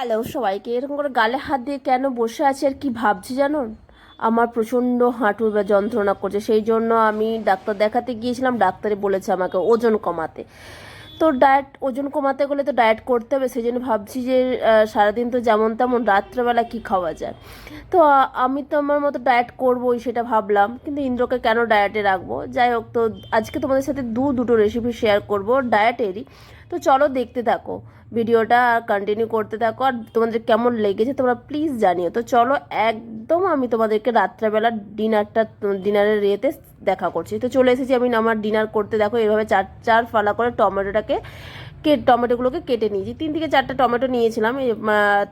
Hello সবাইকে এরকম করে গালে হাত দিয়ে কেন বসে আছে আর কি ভাবছি জানো? আমার প্রচণ্ড হাঁটুর বা যন্ত্রণা করছে, সেই জন্য আমি ডাক্তার দেখাতে গিয়েছিলাম ডাক্তারে বলেছে আমাকে ওজন কমাতে। তো ডায়েট ওজন কমাতে গেলে তো ডায়েট করতে হবে, সেই জন্য ভাবছি যে সারাদিন তো যেমন তেমন রাত্রেবেলা কি খাওয়া যায়। তো আমি তো আমার মতো ডায়েট করবোই সেটা ভাবলাম, কিন্তু ইন্দ্রকে কেন ডায়েটে রাখব? যাই হোক, তো আজকে তোমাদের সাথে দু দুটো রেসিপি শেয়ার করব ডায়েটেরই তো চলো দেখতে থাকো। ভিডিওটা কন্টিনিউ করতে থাকো। আর তোমাদের কেমন লেগেছে তোমরা প্লিজ জানিও। তো চলো, একদম আমি তোমাদেরকে রাত্রেবেলা ডিনারটা ডিনারের ইয়েতে দেখা করছি। তো চলে এসেছি আমি আমার ডিনার করতে। দেখো, এভাবে চার চার ফালা করে টমেটোটাকে কে, টমেটোগুলোকে কেটে নিয়েছি। তিন থেকে চারটে টমেটো নিয়েছিলাম।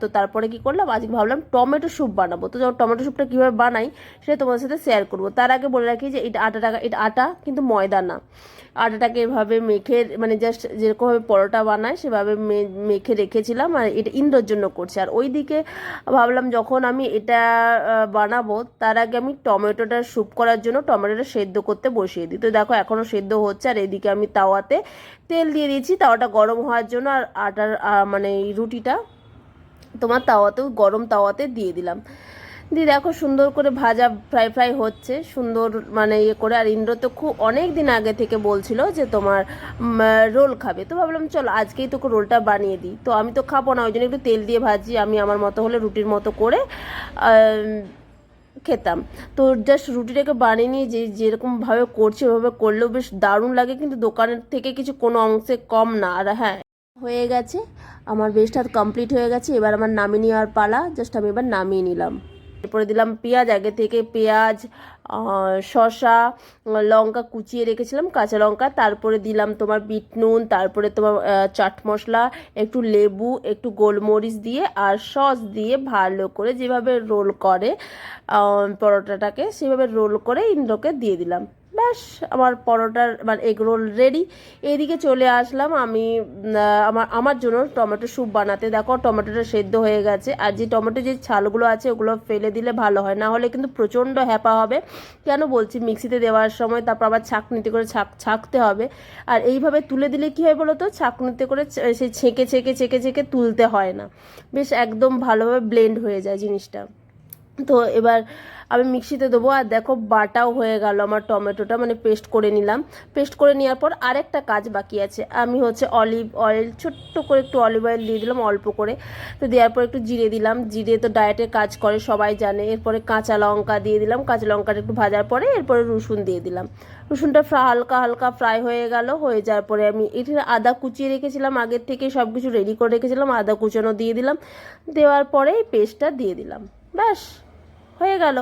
তো তারপরে কি করলাম? আজকে ভাবলাম টমেটো স্যুপ বানাবো। তো যখন টমেটো স্যুপটা কীভাবে বানাই, সেটা তোমাদের সাথে শেয়ার করব। তার আগে বলে রাখি যে, এটা আটা টাকা এটা আটা কিন্তু ময়দা না। আটাটাকে এভাবে মেখে মানে জাস্ট যেরকমভাবে পরোটা বানায়, সেভাবে মেখে রেখেছিলাম আর এটা ইন্দ্রর জন্য করছি। আর ওই দিকে ভাবলাম যখন আমি এটা বানাবো, তার আগে আমি টমেটোটা স্যুপ করার জন্য টমেটোটা সেদ্ধ করতে বসিয়ে দিই। তো দেখো এখনও সেদ্ধ হচ্ছে আর এদিকে আমি তাওয়াতে তেল দিয়ে দিয়েছি। তাওয়াটা গরম হওয়ার জন্য আর আটার মানে রুটিটা তোমার তাওয়াতেও গরম তাওয়াতে দিয়ে দিলাম। দিয়ে দেখো সুন্দর করে ভাজা ফ্রাই ফ্রাই হচ্ছে। সুন্দর মানে ইয়ে করে, আর ইন্দ্র তো খুব অনেক দিন আগে থেকে বলছিল যে তোমার রোল খাবে। তো ভাবলাম, চলো আজকেই তোকে রোলটা বানিয়ে দিই। তো আমি তো খাব না, ওই জন্য একটু তেল দিয়ে ভাজি, আমি আমার মতো হলে রুটির মতো করে খেতাম। তো জাস্ট রুটিটাকে বানিয়ে নিয়ে যে যেরকমভাবে করছি, ওভাবে করলেও বেশ দারুণ লাগে, কিন্তু দোকানের থেকে কিছু কোনো অংশে কম না। আর হ্যাঁ হয়ে গেছে। আমার বেস্ট হাত কমপ্লিট হয়ে গেছে। এবার আমার নামিয়ে নেওয়ার পালা জাস্ট আমি এবার নামিয়ে নিলাম। এরপরে দিলাম পেঁয়াজ, আগে থেকে পেঁয়াজ শশা লঙ্কা কুচিয়ে রেখেছিলাম, কাঁচা লঙ্কা, তারপরে দিলাম তোমার বিট নুন, তারপরে তোমার চাট মশলা, একটু লেবু, একটু গোলমরিচ দিয়ে আর সস দিয়ে ভালো করে যেভাবে রোল করে পরোটাটাকে, সেভাবে রোল করে ইন্দ্রকে দিয়ে দিলাম। ব্যাস, আমার পরোটার মানে এগ রোল রেডি এদিকে চলে আসলাম আমি আমার আমার জন্য টমেটো স্যুপ বানাতে। দেখো, টমেটোটা সেদ্ধ হয়ে গেছে। আর যে টমেটো, যে ছালগুলো আছে, ওগুলো ফেলে দিলে ভালো হয়। না হলে কিন্তু প্রচণ্ড হ্যাপা হবে। কেন বলছি? মিক্সিতে দেওয়ার সময় তারপর আবার ছাঁকনিতে করে ছাক, ছাঁকতে হবে। আর এইভাবে তুলে দিলে কী হয় বলো তো? ছাঁকনিতে করে সেই ছেঁকে ছেঁকে ছেঁকে ছেঁকে তুলতে হয় না। বেশ একদম ভালোভাবে ব্লেন্ড হয়ে যায় জিনিসটা। তো এবার আমি মিক্সিতে দেবো আর দেখো বাটাও হয়ে গেল আমার টমেটোটা মানে পেস্ট করে নিলাম। পেস্ট করে নেওয়ার পর আরেকটা কাজ বাকি আছে। আমি হচ্ছে অলিভ অয়েল, ছোট্ট করে একটু অলিভ অয়েল দিয়ে দিলাম অল্প করে। তো দেওয়ার পর একটু জিরে দিলাম। জিরে তো ডায়েটের কাজ করে, সবাই জানে। এরপরে কাঁচা লঙ্কা দিয়ে দিলাম। কাঁচা লঙ্কাটা একটু ভাজার পরে এরপরে রসুন দিয়ে দিলাম। রসুনটা হালকা হালকা ফ্রাই হয়ে গেল। হয়ে যাওয়ার পরে আমি এখানে আদা কুচিয়ে রেখেছিলাম। আগের থেকে সব কিছু রেডি করে রেখেছিলাম। আদা কুচানো দিয়ে দিলাম। দেওয়ার পরে পেস্টটা দিয়ে দিলাম। ব্যাস। হয়ে গেল।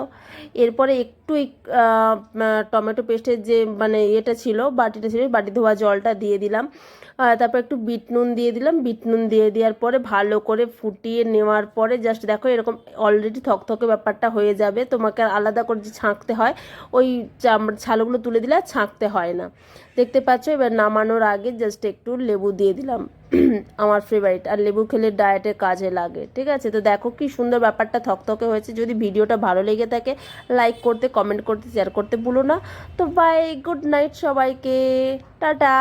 এরপরে একটু টমেটো পেস্টের যে মানে ইয়েটা ছিল, বাটিটা ছিল, বাটি ধোয়া জলটা দিয়ে দিলাম। তারপর একটু বিট নুন দিয়ে দিলাম। বিট নুন দিয়ে দেওয়ার পরে ভালো করে ফুটিয়ে নেওয়ার পরে জাস্ট দেখো এরকম অলরেডি থকথকে ব্যাপারটা হয়ে যাবে। তোমাকে আলাদা করে যে ছাঁকতে হয়, ওই ছালগুলো তুলে দিলে আর ছাঁকতে হয় না। দেখতে পাচ্ছ, এবার নামানোর আগে জাস্ট একটু লেবু দিয়ে দিলাম। আমার ফেভারিট আর লেবু খেলে ডায়েটে কাজে লাগে, ঠিক আছে? তো দেখো কি সুন্দর ব্যাপারটা থকথকে হয়েছে। যদি ভিডিওটা ভালো লেগে থাকে লাইক করতে কমেন্ট করতে শেয়ার করতে ভুলো না। তো বাই গুড নাইট সবাইকে। টাটা!